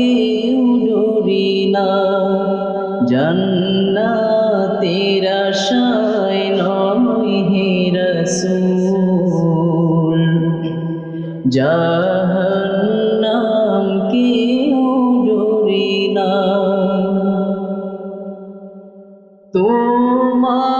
কেউ ডরি না। জন্নাতের আশায় নয় হে রসুল। জাহান্নাম কেউ ডরি না। তোমায়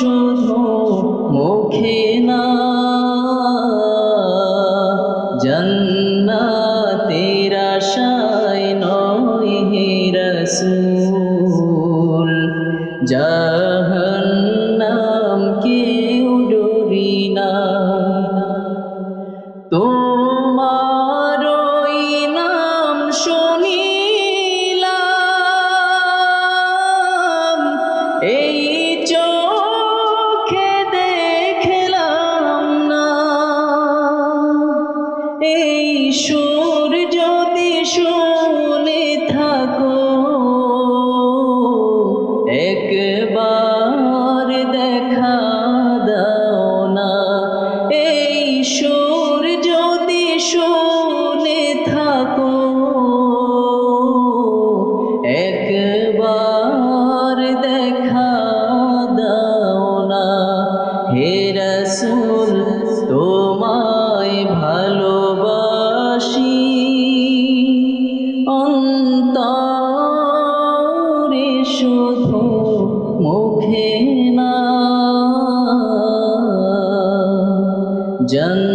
শুধু মুখে না জন্নাতের আশায় নয় হে রসুল। জাহান্নাম কেউ ডরি না। তোমার হে রসুল তোমায় ভালোবাসি। অন্তরে শুধু মুখে না। জন্নাতের